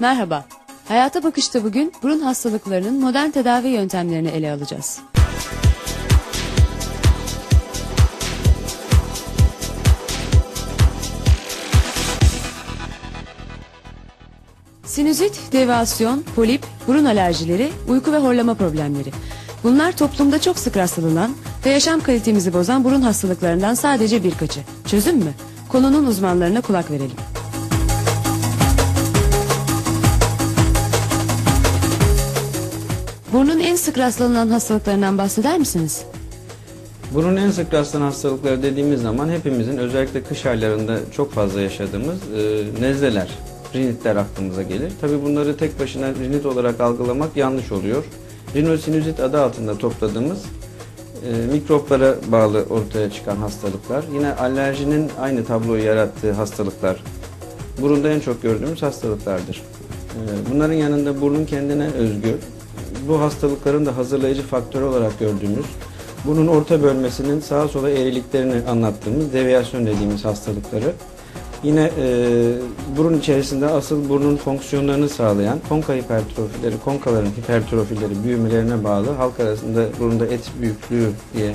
Merhaba. Hayata Bakış'ta bugün burun hastalıklarının modern tedavi yöntemlerini ele alacağız. Sinüzit, devasyon, polip, burun alerjileri, uyku ve horlama problemleri. Bunlar toplumda çok sık rastlanılan ve yaşam kalitemizi bozan burun hastalıklarından sadece birkaçı. Çözüm mü? Konunun uzmanlarına kulak verelim. Burnun en sık rastlanılan hastalıklarından bahseder misiniz? Burun en sık rastlanan hastalıkları dediğimiz zaman hepimizin özellikle kış aylarında çok fazla yaşadığımız e, nezleler, rinitler aklımıza gelir. Tabi bunları tek başına rinit olarak algılamak yanlış oluyor. Rinosinüzit adı altında topladığımız e, mikroplara bağlı ortaya çıkan hastalıklar. Yine alerjinin aynı tabloyu yarattığı hastalıklar. Burunda en çok gördüğümüz hastalıklardır. E, bunların yanında burnun kendine özgü, bu hastalıkların da hazırlayıcı faktör olarak gördüğümüz bunun orta bölmesinin sağa sola eğriliklerini anlattığımız deviyasyon dediğimiz hastalıkları. Yine e, burun içerisinde asıl burnun fonksiyonlarını sağlayan konka hipertrofileri, konkaların hipertrofileri büyümelerine bağlı halk arasında burunda et büyüklüğü diye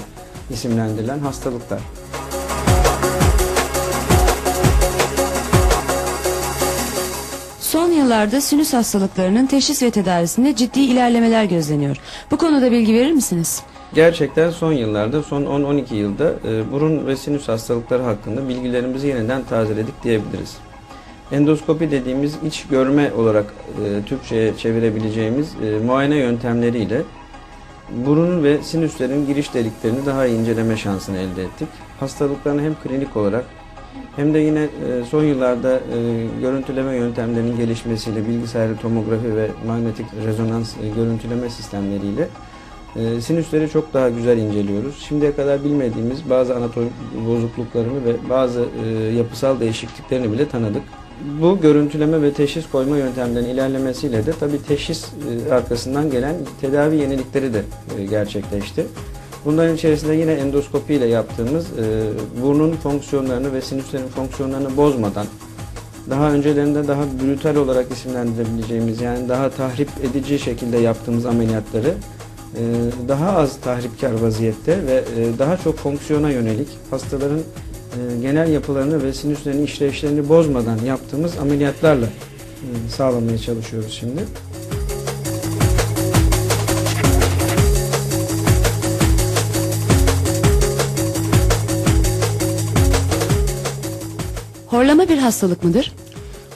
isimlendirilen hastalıklar. Yıllarda sinüs hastalıklarının teşhis ve tedavisinde ciddi ilerlemeler gözleniyor. Bu konuda bilgi verir misiniz? Gerçekten son yıllarda, son 10-12 yılda e, burun ve sinüs hastalıkları hakkında bilgilerimizi yeniden tazeledik diyebiliriz. Endoskopi dediğimiz iç görme olarak e, Türkçe'ye çevirebileceğimiz e, muayene yöntemleriyle burun ve sinüslerin giriş deliklerini daha iyi inceleme şansını elde ettik. Hastalıklarını hem klinik olarak hem de yine e, son yıllarda e, görüntüleme yöntemlerinin gelişmesiyle bilgisayarlı tomografi ve manyetik rezonans e, görüntüleme sistemleriyle sinüsleri çok daha güzel inceliyoruz. Şimdiye kadar bilmediğimiz bazı anatomik bozukluklarını ve bazı yapısal değişikliklerini bile tanıdık. Bu görüntüleme ve teşhis koyma yöntemlerinin ilerlemesiyle de tabii teşhis arkasından gelen tedavi yenilikleri de gerçekleşti. Bunların içerisinde yine endoskopi ile yaptığımız e, burnun fonksiyonlarını ve sinüslerin fonksiyonlarını bozmadan daha öncelerinde daha brutal olarak isimlendirebileceğimiz yani daha tahrip edici şekilde yaptığımız ameliyatları e, daha az tahripkar vaziyette ve e, daha çok fonksiyona yönelik hastaların e, genel yapılarını ve sinüslerin işleyişlerini bozmadan yaptığımız ameliyatlarla e, sağlamaya çalışıyoruz şimdi. Horlama bir hastalık mıdır?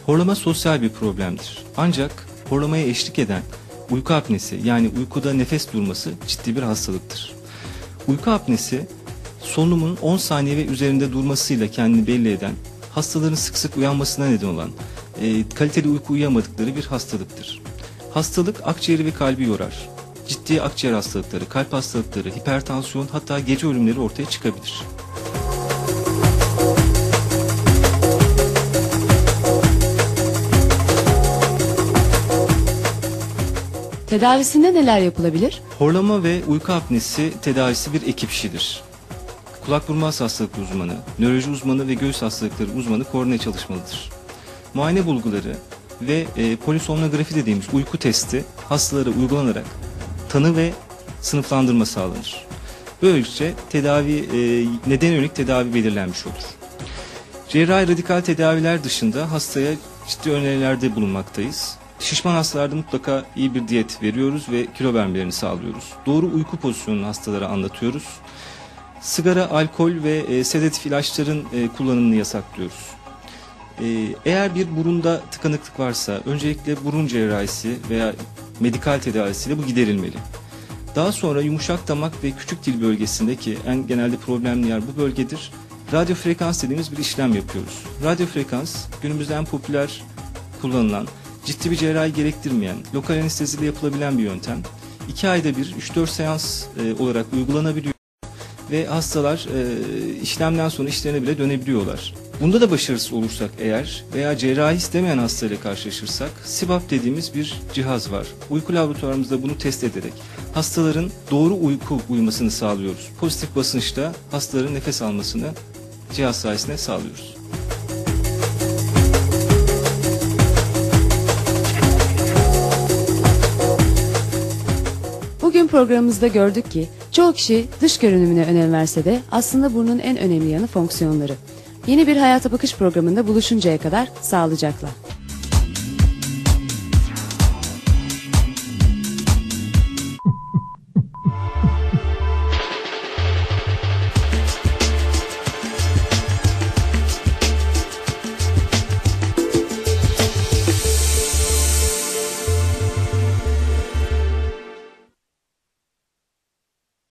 Horlama sosyal bir problemdir. Ancak horlamaya eşlik eden uyku apnesi yani uykuda nefes durması ciddi bir hastalıktır. Uyku apnesi solunumun 10 saniye ve üzerinde durmasıyla kendini belli eden hastaların sık sık uyanmasına neden olan e, kaliteli uyku uyuyamadıkları bir hastalıktır. Hastalık akciğeri ve kalbi yorar. Ciddi akciğer hastalıkları, kalp hastalıkları, hipertansiyon hatta gece ölümleri ortaya çıkabilir. Tedavisinde neler yapılabilir? Horlama ve uyku apnesi tedavisi bir ekip işidir. Kulak burun boğaz hastalıkları uzmanı, nöroloji uzmanı ve göğüs hastalıkları uzmanı koordine çalışmalıdır. Muayene bulguları ve e, polisomnografi dediğimiz uyku testi hastalara uygulanarak tanı ve sınıflandırma sağlanır. Böylece tedavi e, neden yönelik tedavi belirlenmiş olur. Cerrahi radikal tedaviler dışında hastaya ciddi önerilerde bulunmaktayız. Şişman hastalarda mutlaka iyi bir diyet veriyoruz ve kilo vermelerini sağlıyoruz. Doğru uyku pozisyonunu hastalara anlatıyoruz. Sigara, alkol ve e, sedatif ilaçların e, kullanımını yasaklıyoruz. E, eğer bir burunda tıkanıklık varsa öncelikle burun cerrahisi veya medikal tedavisiyle bu giderilmeli. Daha sonra yumuşak damak ve küçük dil bölgesindeki en genelde problemli yer bu bölgedir. Radyo frekans dediğimiz bir işlem yapıyoruz. Radyo frekans günümüzde en popüler kullanılan ciddi bir cerrahi gerektirmeyen, lokal anesteziyle yapılabilen bir yöntem. 2 ayda bir 3-4 seans e, olarak uygulanabiliyor ve hastalar e, işlemden sonra işlerine bile dönebiliyorlar. Bunda da başarısız olursak eğer veya cerrahi istemeyen hastayla karşılaşırsak SIBAP dediğimiz bir cihaz var. Uyku laboratuvarımızda bunu test ederek hastaların doğru uyku uyumasını sağlıyoruz. Pozitif basınçta hastaların nefes almasını cihaz sayesinde sağlıyoruz. Programımızda gördük ki çoğu kişi dış görünümüne önem verse de aslında burnun en önemli yanı fonksiyonları. Yeni bir hayata bakış programında buluşuncaya kadar sağlıcakla.